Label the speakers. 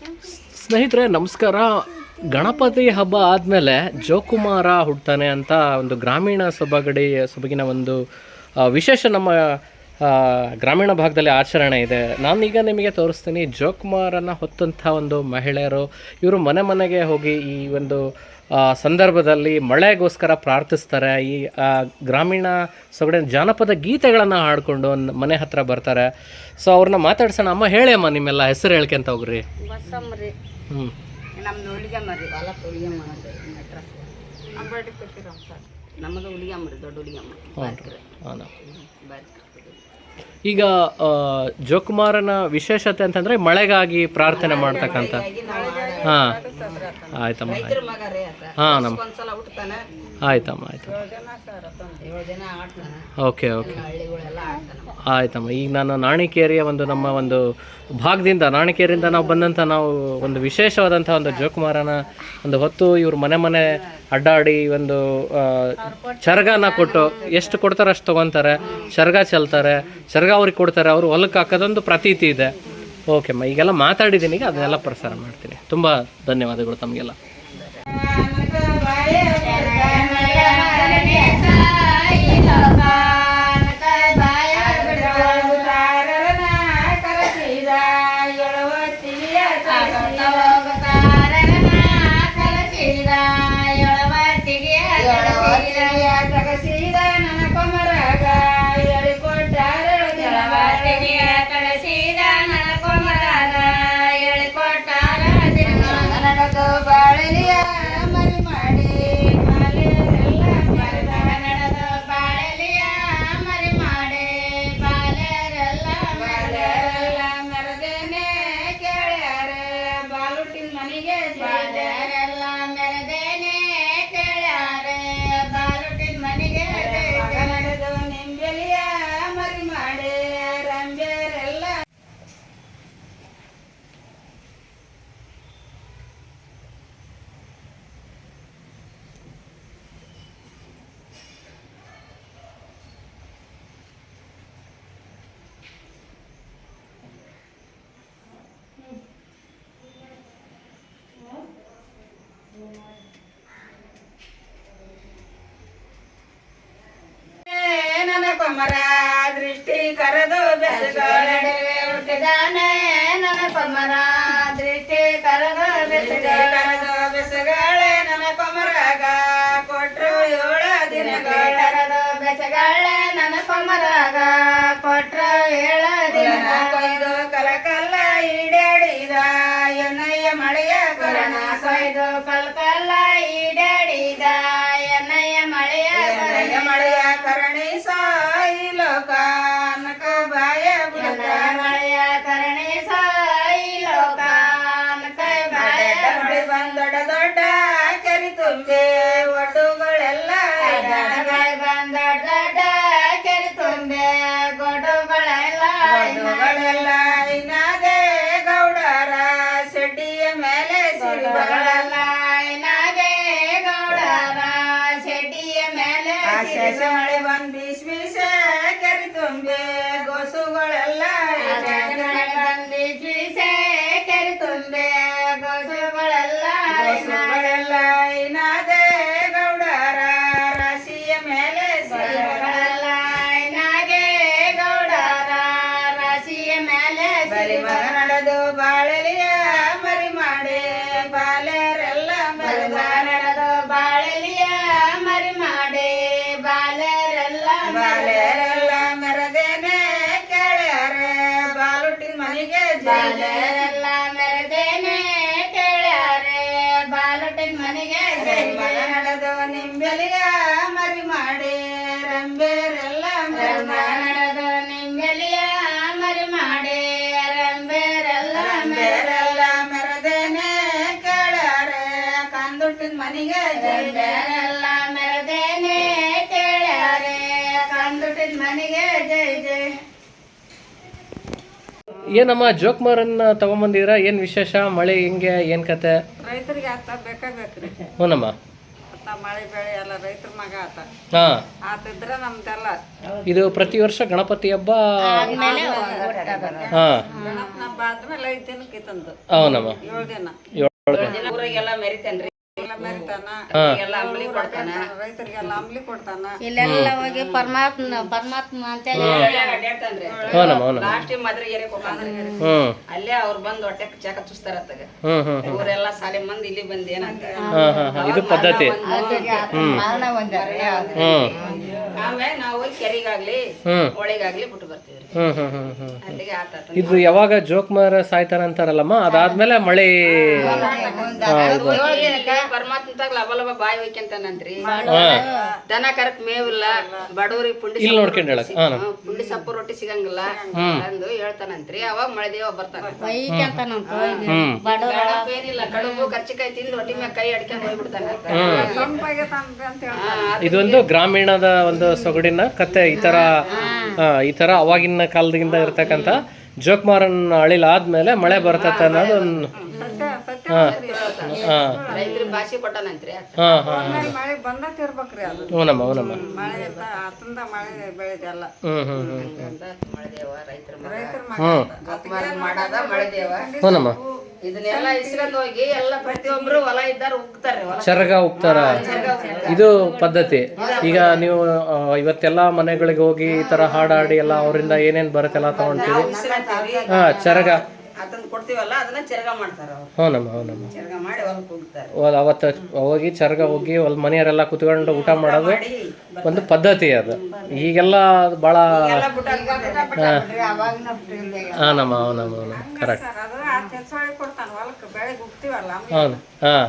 Speaker 1: ಸ್ನೇಹಿತರೆ, ನಮಸ್ಕಾರ. ಗಣಪತಿ ಹಬ್ಬ ಆದಮೇಲೆ ಜೋಕುಮಾರ ಹುಡ್ತಾನೆ ಅಂತ ಒಂದು ಗ್ರಾಮೀಣ ಸೊಬಗಡಿ ಸೊಬಗಿನ ಒಂದು ವಿಶೇಷ ನಮ್ಮ ಗ್ರಾಮೀಣ ಭಾಗದಲ್ಲಿ ಆಚರಣೆ ಇದೆ. ನಾನೀಗ ನಿಮಗೆ ತೋರಿಸ್ತೀನಿ ಜೋಕುಮಾರನ ಹೊತ್ತಂಥ ಒಂದು ಮಹಿಳೆಯರು. ಇವರು ಮನೆ ಮನೆಗೆ ಹೋಗಿ ಈ ಒಂದು ಸಂದರ್ಭದಲ್ಲಿ ಮಳೆಗೋಸ್ಕರ ಪ್ರಾರ್ಥಿಸ್ತಾರೆ. ಈ ಗ್ರಾಮೀಣ ಸೊಗಡಿನ ಜಾನಪದ ಗೀತೆಗಳನ್ನು ಹಾಡಿಕೊಂಡು ಮನೆ ಹತ್ರ ಬರ್ತಾರೆ. ಸೊ ಅವ್ರನ್ನ ಮಾತಾಡ್ಸೋಣ. ಅಮ್ಮ ಹೇಳಿ ಅಮ್ಮ ನಿಮ್ಮೆಲ್ಲ ಹೆಸರು ಹೇಳ್ಕೊಂತ ಹೋಗ್ರಿ. ಹ್ಞೂ ಈಗ ಜೋಕುಮಾರನ ವಿಶೇಷತೆ ಅಂತಂದ್ರೆ ಮಳೆಗಾಗಿ ಪ್ರಾರ್ಥನೆ ಮಾಡ್ತಕ್ಕಂಥ. ಹಾಂ. ಆಯ್ತಮ್ಮ ಹಾಂ ನಮ್ಮ
Speaker 2: ಒಂದ್ಸಲ
Speaker 1: ಆಯ್ತಮ್ಮ ಆಯ್ತು.
Speaker 2: Okay okay.
Speaker 1: ಆಯ್ತಮ್ಮ ಈಗ ನಾನು ನಾಣಿಕೇರಿಯ ಒಂದು ನಮ್ಮ ಒಂದು ಭಾಗದಿಂದ ನಾಣಿಕೇರಿಯಿಂದ ನಾವು ಬಂದಂಥ ನಾವು ಒಂದು ವಿಶೇಷವಾದಂಥ ಒಂದು ಜೋಕುಮಾರನ ಒಂದು ಹೊತ್ತು ಇವ್ರ ಮನೆ ಮನೆ ಅಡ್ಡಾಡಿ ಒಂದು ಚರಗನ ಕೊಟ್ಟು ಎಷ್ಟು ಕೊಡ್ತಾರೆ ಅಷ್ಟು ತೊಗೊತಾರೆ. ಚರಗ ಚೆಲ್ತಾರೆ ಚರಗ ಅವ್ರಿಗೆ ಕೊಡ್ತಾರೆ ಅವರು ಹೊಲಕ್ಕೆ ಹಾಕೋದೊಂದು ಪ್ರತೀತಿ ಇದೆ. ಓಕೆ ಅಮ್ಮ ಈಗೆಲ್ಲ ಮಾತಾಡಿದ್ದೀನಿ ಈಗ ಅದನ್ನೆಲ್ಲ ಪ್ರಸಾರ ಮಾಡ್ತೀನಿ. ತುಂಬ ಧನ್ಯವಾದಗಳು ತಮಗೆಲ್ಲ.
Speaker 2: ಕೊಮರ ದೃಷ್ಟಿ ಕರೆದು ಬೆಸಗಾಳೆ. ಹುಟ್ಟಿದಾನೆ ನನ್ನ ಕೊಮರ ದೃಷ್ಟಿ ಕರೆದು ಬೆಸಗಾಳೆ ಕರೆದು ಬೆಸಗಾಳೆ ನನ್ನ ಕೊಮರಾಗ ಕೊಟ್ರು ಏಳು ದಿನಗಳ. ಕರೆದು ಬೆಸಗಾಳೆ ನನ್ನ ಕೊಮರಾಗ ಕೊಟ್ರು ಏಳ ದಿನ ಕೊಯ್ದು ಕಲಕಲ್ಲ ಈಡೇಡಿದ ಎನ್ನಯ್ಯ ಮಳೆಯ ಕೊರೋನಾ ಕೊಯ್ದು ಕಲ್ಕಲ್ಲ ಗೊಡ್ಡುಗಳೆಲ್ಲ ಇನಾದೆ ಗೌಡರ ಸೆಡ್ಡಿಯ ಮೇಲೆ ಸಿರಿಬಗಳೆಲ್ಲ ಇನಾದೆ ಗೌಡರ ಸೆಡ್ಡಿಯ ಮೇಲೆ ಮಳೆ ಬಂದ್ ಬೀಸ್ ಬೀಸ ಕೆರಿ ತುಂಬೆ ಬಾಲೆರೆಲ್ಲ ಬಾಲೆರೆಲ್ಲ ಮೆರದೇನೆ ಕೇಳ್ಯಾರೆ ಬಾಲುಟಿನ ಮನೆಗೆ ಬಾಲೆರೆಲ್ಲ ಮೆರದೇನೆ ಕೇಳ್ಯಾರೆ ಬಾಲುಟಿನ ಮನೆಗೆ ನಡೆದು ನಿಂಬೆಲಿಯ ಮರಿ ಮಾಡಿ ರಂಬೇರೆಲ್ಲ ನಡೆದು ನಿಂಬೆಲಿಯ ಮರಿ ಮಾಡಿ ರಂಬೇರೆಲ್ಲ ರಂಬೇರೆಲ್ಲ ಮೆರದೇನೆ ಕೇಳ್ಯಾರೆ ಕಂದುಟ್ಟಿನ ಮನೆಗೆ ಜೈಬೇರೆಲ್ಲ ಮೆರದೇನೆ
Speaker 1: ಏನಮ್ಮ ಜೋಕ್ ಮಾರನ್ನ ತಗೊಂಬಂದಿರ ಏನ್ ವಿಶೇಷ? ಮಳೆ ಹೆಂಗೆ? ಏನ್ ಕತೆ?
Speaker 2: ರೈತರಿಗೆ ಆತ ಬೇಕಾ ಬೇಕ್ರಿ
Speaker 1: ಹ್ಞೂನಮ್ಮ
Speaker 2: ಮಳೆ ಬೆಳೆ ಎಲ್ಲ ರೈತರ ಮಗ ಆತ.
Speaker 1: ಹಾ.
Speaker 2: ಆತಿದ್ರೆ ನಮ್ದೆಲ್ಲ.
Speaker 1: ಇದು ಪ್ರತಿ ವರ್ಷ ಗಣಪತಿ ಹಬ್ಬ. ಹಾಂ.
Speaker 2: ಗಣಪನ ಹಬ್ಬ ಆದ್ಮೇಲೆ ಐದು ದಿನಕ್ಕೆ ಇತ್ತಂದು.
Speaker 1: ಅವನಮ್ಮ
Speaker 2: ಏಳು ದಿನ.
Speaker 1: ಏಳು
Speaker 2: ಊರಿಗೆಲ್ಲ ಮೆರಿತಾನ್ರಿ. ಎಲ್ಲ ಮೆರಿತಾನ. ಎಲ್ಲ ಅಂಬ್ಲಿ ಕೊಡ್ತಾನ. ರೈತರಿಗೆಲ್ಲ ಅಂಬ್ಲಿ ಕೊಡ್ತಾನ.
Speaker 3: ಇಲ್ಲೆಲ್ಲ ಹೋಗಿ ಪರಮಾತ್ಮ ಪರಮಾತ್ಮ
Speaker 1: ಅವನಮ್ಮ
Speaker 2: ಲಾಸ್ಟ್ ಅಲ್ಲೇ ಅವ್ರು ಬಂದು ಹೊಟ್ಟೆ ಚಾಕ ಚುಸ್ತಾರ ಊರೆಲ್ಲ ಸಾಲೆ ಮಂದಿ ಇಲ್ಲಿ ಬಂದು ಏನಂತ
Speaker 1: ಇದು ಪದ್ಧತಿ.
Speaker 3: ಮರಣ
Speaker 2: ಆಮೇಲೆ ನಾವು ಹೋಗಿ ಕೆರಿಗಾಗ್ಲಿ ಹೊಳಿಗಾಗ್ಲಿ ಬಿಟ್ಟು ಬರ್ತೀವಿ
Speaker 1: ಹ್ಞೂ ಹ್ಞೂ ಹ್ಞೂ ಹ್ಞೂ
Speaker 2: ಅಲ್ಲಿಗೆ ಆತ
Speaker 1: ಇದು ಯಾವಾಗ ಜೋಕ್ಮಾರ ಸಾಯ್ತಾರ ಅಂತಾರಲ್ಲಮ್ಮ? ಅದಾದ್ಮೇಲೆ ಮಳೆ
Speaker 2: ಪರಮಾತ್ಮ ತಗ ಲಬ ಲಬ ಬಾಯಿ ಹೋಯ್ಕಂತಾನಂತ್ರಿ. ದನ ಕರಕ್ ಮೇವಿಲ್ಲ. ಬಡವ್ರಿಗೆ ಪುಂಡಿ
Speaker 1: ಇಲ್ಲಿ ನೋಡ್ಕೊಂಡು ಹೇಳಕ್. ಹಾಂ
Speaker 2: ಹ್ಮ್, ಪುಂಡಿ ಸೊಪ್ಪು ರೊಟ್ಟಿ ಸಿಗಂಗಿಲ್ಲ ಅಂದು ಹೇಳ್ತಾನಂತ್ರಿ. ಅವಾಗ ಮಳೆ ದೇವ ಬರ್ತಾನ.
Speaker 1: ಹ್ಮ್.
Speaker 2: ಕಡಬ ಏನಿಲ್ಲ ಕಡುಬು ಕರ್ಚಿಕಾಯಿ ತಿಂದು ರೊಟ್ಟಿ ಮ್ಯಾಗ ಕೈ ಅಡ್ಕೊಂಡು ಹೋಗ್ಬಿಡ್ತಾನ
Speaker 1: ಇದೊಂದು ಗ್ರಾಮೀಣದ ಒಂದು ಸೊಗಡಿನ ಕತೆ ಈ ತರ ಆ, ಈ ತರ ಅವಾಗಿನ ಕಾಲದಿಂದ ಇರ್ತಕ್ಕಂಥ ಜೋಕ್ಮಾರನ್ ಅಳಿಲ್ ಆದ್ಮೇಲೆ ಮಳೆ ಬರ್ತೈತೆ ಅನ್ನೋದು ಒಂದು ಹಾಂ ಹಾ.
Speaker 2: ಹಾಂ. ಹ್ಞೂ
Speaker 1: ಹಾ
Speaker 2: ಮಳೆ ಹ್ಞೂ
Speaker 1: ಹ್ಞೂನಮ್ಮ ಹ್ಞೂನಮ್ಮ
Speaker 2: ಮಳೆ ಬೆಳೆದೆಲ್ಲ
Speaker 1: ಹ್ಮ್
Speaker 2: ಇದನ್ನೆಲ್ಲ ಇಸ್ಕೊಂಡ್ ಹೋಗಿ ಎಲ್ಲ ಪ್ರತಿಯೊಬ್ರು ಹೊಲ ಇದ್ದಾರ ಉಗ್ತಾರೆ ಹೊಲ.
Speaker 1: ಚರಗ ಉಗ್ತಾರ? ಇದು ಪದ್ಧತಿ. ಈಗ ನೀವು ಆ, ಇವತ್ತೆಲ್ಲ ಮನೆಗಳಿಗೆ ಹೋಗಿ ಈ ತರ ಹಾಡಾಡಿ ಎಲ್ಲ ಅವರಿಂದ ಏನೇನ್ ಬರುತ್ತೆಲ್ಲ ತಗೊಂತೀವಿ ಹಾ ಚರಗ
Speaker 2: ಅದನ್ನ ಕೊಡ್ತೀವಲ್ಲ ಅದನ್ನ ಚೆರಗ ಮಾಡ್ತಾರ ಅವ್ರು.
Speaker 1: ಹ್ಞೂನಮ್ಮ ಹ್ಞೂನಮ್ಮ
Speaker 2: ಚೆರಗ ಮಾಡಿ ಹೊಲಕ್ಕೆ ಹೋಗ್ತಾರೆ.
Speaker 1: ಅವ- ಅವತ್ತು ಹೋಗಿ ಚರಗ ಹೋಗಿ ಅಲ್ಲಿ ಮನೆಯವರೆಲ್ಲ ಕುತ್ಕೊಂಡು ಊಟ ಮಾಡೋದು ಒಂದು ಪದ್ಧತಿ ಅದು. ಈಗೆಲ್ಲ ಭಾಳ
Speaker 2: ಎಲ್ಲ ನಮ್ಮ
Speaker 1: ಹಾನಮ್ಮ ಅವನಮ್ಮ ಅವನು ಕರೆಕ್ಟ್
Speaker 2: ಅದು ಆ ಕೆಲ್ಸೊಳಗೆ ಕೊಡ್ತಾನ ಹೊಲಕ್ಕೆ
Speaker 1: ಹೌದು. ಹಾಂ.